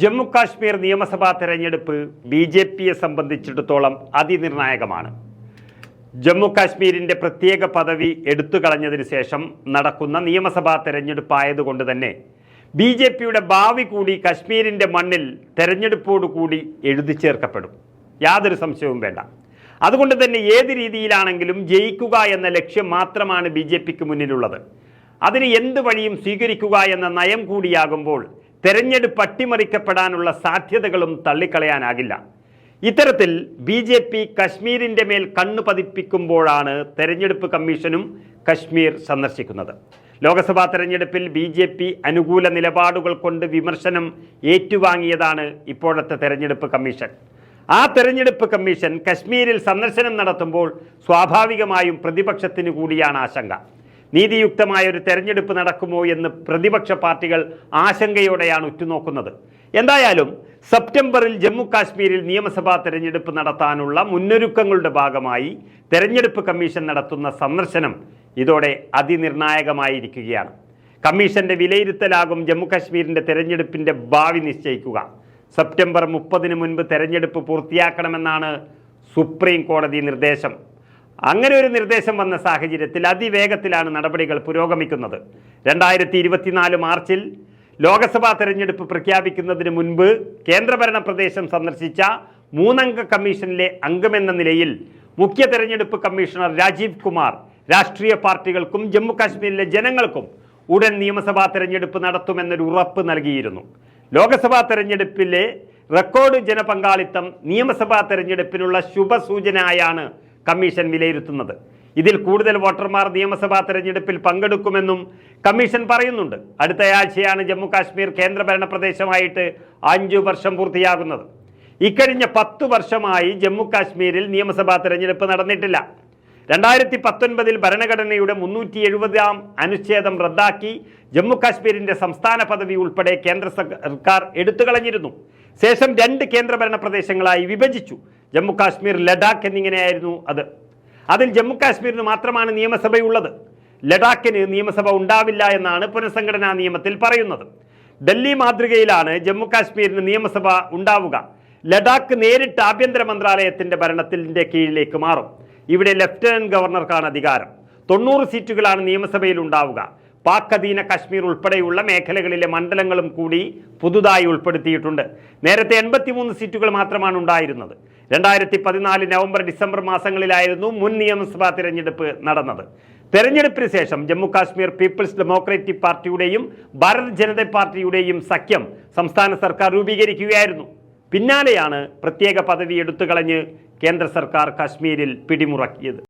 ജമ്മു കാശ്മീർ നിയമസഭാ തെരഞ്ഞെടുപ്പ് B J പിയെ സംബന്ധിച്ചിടത്തോളം അതിനിർണായകമാണ്. ജമ്മു കാശ്മീരിന്റെ പ്രത്യേക പദവി എടുത്തു കളഞ്ഞതിന് ശേഷം നടക്കുന്ന നിയമസഭാ തെരഞ്ഞെടുപ്പായതുകൊണ്ട് തന്നെ ബി ജെ പിയുടെ ഭാവി കൂടി കശ്മീരിന്റെ മണ്ണിൽ തെരഞ്ഞെടുപ്പോടുകൂടി എഴുതി ചേർക്കപ്പെടും. യാതൊരു സംശയവും വേണ്ട. അതുകൊണ്ട് തന്നെ ഏത് രീതിയിലാണെങ്കിലും ജയിക്കുക എന്ന ലക്ഷ്യം മാത്രമാണ് ബി ജെ പിക്ക് മുന്നിലുള്ളത്. അതിന് എന്ത് വഴിയും സ്വീകരിക്കുക എന്ന നയം കൂടിയാകുമ്പോൾ തെരഞ്ഞെടുപ്പ് അട്ടിമറിക്കപ്പെടാനുള്ള സാധ്യതകളും തള്ളിക്കളയാനാകില്ല. ഇത്തരത്തിൽ ബി ജെ പി കശ്മീരിന്റെ മേൽ കണ്ണു പതിപ്പിക്കുമ്പോഴാണ് തെരഞ്ഞെടുപ്പ് കമ്മീഷനും കശ്മീർ സന്ദർശിക്കുന്നത്. ലോക്സഭാ തെരഞ്ഞെടുപ്പിൽ ബി ജെ പി അനുകൂല നിലപാടുകൾ കൊണ്ട് വിമർശനം ഏറ്റുവാങ്ങിയതാണ് ഇപ്പോഴത്തെ തെരഞ്ഞെടുപ്പ് കമ്മീഷൻ. ആ തെരഞ്ഞെടുപ്പ് കമ്മീഷൻ കശ്മീരിൽ സന്ദർശനം നടത്തുമ്പോൾ സ്വാഭാവികമായും പ്രതിപക്ഷത്തിന് കൂടിയാണ് ആശങ്ക. നീതിയുക്തമായ ഒരു തെരഞ്ഞെടുപ്പ് നടക്കുമോ എന്ന് പ്രതിപക്ഷ പാർട്ടികൾ ആശങ്കയോടെയാണ് ഉറ്റുനോക്കുന്നത്. എന്തായാലും സെപ്റ്റംബറിൽ ജമ്മു കാശ്മീരിൽ നിയമസഭാ തെരഞ്ഞെടുപ്പ് നടത്താനുള്ള മുന്നൊരുക്കങ്ങളുടെ ഭാഗമായി തെരഞ്ഞെടുപ്പ് കമ്മീഷൻ നടത്തുന്ന സന്ദർശനം ഇതോടെ അതിനിർണായകമായിരിക്കുകയാണ്. കമ്മീഷന്റെ വിലയിരുത്തലാകും ജമ്മു കാശ്മീരിന്റെ തെരഞ്ഞെടുപ്പിന്റെ ഭാവി നിശ്ചയിക്കുക. സെപ്റ്റംബർ മുപ്പതിന് മുൻപ് തെരഞ്ഞെടുപ്പ് പൂർത്തിയാക്കണമെന്നാണ് സുപ്രീം കോടതി നിർദ്ദേശം. അങ്ങനെ ഒരു നിർദ്ദേശം വന്ന സാഹചര്യത്തിൽ അതിവേഗത്തിലാണ് നടപടികൾ പുരോഗമിക്കുന്നത്. രണ്ടായിരത്തി ഇരുപത്തിനാല് മാർച്ചിൽ ലോക്സഭാ തെരഞ്ഞെടുപ്പ് പ്രഖ്യാപിക്കുന്നതിന് മുൻപ് കേന്ദ്രഭരണ പ്രദേശം സന്ദർശിച്ച മൂന്നംഗ കമ്മീഷനിലെ അംഗമെന്ന നിലയിൽ മുഖ്യ തെരഞ്ഞെടുപ്പ് കമ്മീഷണർ രാജീവ് കുമാർ രാഷ്ട്രീയ പാർട്ടികൾക്കും ജമ്മു കാശ്മീരിലെ ജനങ്ങൾക്കും ഉടൻ നിയമസഭാ തെരഞ്ഞെടുപ്പ് നടത്തുമെന്നൊരു ഉറപ്പ് നൽകിയിരുന്നു. ലോക്സഭാ തെരഞ്ഞെടുപ്പിലെ റെക്കോർഡ് ജനപങ്കാളിത്തം നിയമസഭാ തെരഞ്ഞെടുപ്പിനുള്ള ശുഭസൂചനയായാണ് കമ്മീഷൻ വിലയിരുത്തുന്നത്. ഇതിൽ കൂടുതൽ വോട്ടർമാർ നിയമസഭാ തെരഞ്ഞെടുപ്പിൽ പങ്കെടുക്കുമെന്നും കമ്മീഷൻ പറയുന്നുണ്ട്. അടുത്തയാഴ്ചയാണ് ജമ്മു കാശ്മീർ കേന്ദ്രഭരണ പ്രദേശമായിട്ട് അഞ്ചു വർഷം പൂർത്തിയാകുന്നത്. ഇക്കഴിഞ്ഞ പത്തു വർഷമായി ജമ്മു കാശ്മീരിൽ നിയമസഭാ തെരഞ്ഞെടുപ്പ് നടന്നിട്ടില്ല. രണ്ടായിരത്തി പത്തൊൻപതിൽ ഭരണഘടനയുടെ മുന്നൂറ്റി എഴുപതാം അനുച്ഛേദം റദ്ദാക്കി ജമ്മു കാശ്മീരിന്റെ സംസ്ഥാന പദവി ഉൾപ്പെടെ കേന്ദ്ര സർക്കാർ എടുത്തുകളഞ്ഞിരുന്നു. ശേഷം രണ്ട് കേന്ദ്രഭരണ പ്രദേശങ്ങളായി വിഭജിച്ചു. ജമ്മു കാശ്മീർ ലഡാക്ക് എന്നിങ്ങനെയായിരുന്നു അത്. അതിൽ ജമ്മു കാശ്മീരിന് മാത്രമാണ് നിയമസഭയുള്ളത്. ലഡാക്കിന് നിയമസഭ ഉണ്ടാവില്ല എന്നാണ് പുനഃസംഘടനാ നിയമത്തിൽ പറയുന്നത്. ഡൽഹി മാതൃകയിലാണ് ജമ്മു കാശ്മീരിന് നിയമസഭ ഉണ്ടാവുക. ലഡാക്ക് നേരിട്ട് ആഭ്യന്തര മന്ത്രാലയത്തിന്റെ ഭരണത്തിന്റെ കീഴിലേക്ക് മാറും. ഇവിടെ ലഫ്റ്റനന്റ് ഗവർണർക്കാണ് അധികാരം. തൊണ്ണൂറ് സീറ്റുകളാണ് നിയമസഭയിൽ ഉണ്ടാവുക. പാക് അധീന കശ്മീർ ഉൾപ്പെടെയുള്ള മേഖലകളിലെ മണ്ഡലങ്ങളും കൂടി പുതുതായി ഉൾപ്പെടുത്തിയിട്ടുണ്ട്. നേരത്തെ എൺപത്തിമൂന്ന് സീറ്റുകൾ മാത്രമാണ് ഉണ്ടായിരുന്നത്. രണ്ടായിരത്തി പതിനാല് നവംബർ ഡിസംബർ മാസങ്ങളിലായിരുന്നു മുൻ നിയമസഭാ തിരഞ്ഞെടുപ്പ് നടന്നത്. തെരഞ്ഞെടുപ്പിന് ശേഷം ജമ്മു കാശ്മീർ പീപ്പിൾസ് ഡെമോക്രാറ്റിക് പാർട്ടിയുടെയും ഭാരത് ജനത പാർട്ടിയുടെയും സഖ്യം സംസ്ഥാന സർക്കാർ രൂപീകരിക്കുകയായിരുന്നു. പിന്നാലെയാണ് പ്രത്യേക പദവി എടുത്തുകളഞ്ഞ് കേന്ദ്ര സർക്കാർ കാശ്മീരിൽ പിടിമുറക്കിയത്.